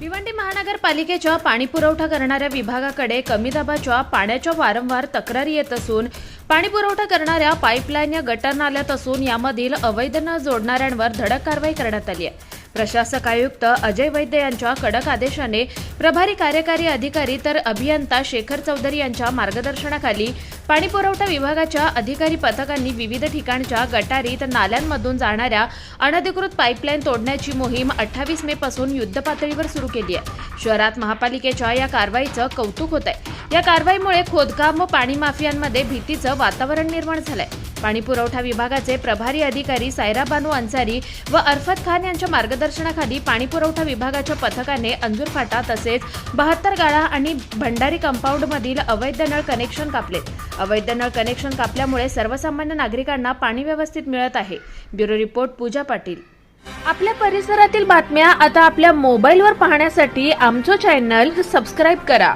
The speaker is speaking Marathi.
भिवंडी महानगरपालिकेच्या पाणी पुरवठा करणाऱ्या विभागाकडे कमी दाबाच्या पाण्याच्या वारंवार तक्रारी येत असून पाणी पुरवठा करणाऱ्या पाईपलाईन या गटर नाल्यात असून यामधील अवैध न जोडणाऱ्यांवर धडक कारवाई करण्यात आली आहे. प्रशासक आयुक्त अजय वैद्य यांच्या कडक आदेशाने प्रभारी कार्यकारी अधिकारी तर अभियंता शेखर चौधरी यांच्या मार्गदर्शनाखाली पाणी पुरवठा विभागाच्या अधिकारी पथकांनी विविध ठिकाणच्या गटारीत नाल्यांमधून जाणाऱ्या अनधिकृत पाईपलाईन तोडण्याची मोहीम अठ्ठावीस मे पासून युद्धपातळीवर सुरू केली आहे. शहरात महापालिकेच्या या कारवाईचं कौतुक होत आहे या कारवाईमुळे खोदकाम व पाणी माफियांमध्ये भीतीचं वातावरण निर्माण झालंय. पाणी पुरवठा विभागाचे प्रभारी अधिकारी सायरा बानू अन्सारी व अरफत खान यांच्या मार्गदर्शनाखाली पाणी पुरवठा विभागाच्या पथकाने अंजूर फाटा तसेच बहात्तर गाळा आणि भंडारी कंपाऊंडमधील अवैध नळ कनेक्शन कापले अवैध नळ कनेक्शन कापल्यामुळे सर्वसामान्य नागरिकांना पाणी व्यवस्थित मिळत आहे. Bureau report Pooja Patil. आपल्या परिसरातील बातम्या आता आपल्या मोबाईलवर पाहण्यासाठी आमचं चॅनल सबस्क्राईब करा.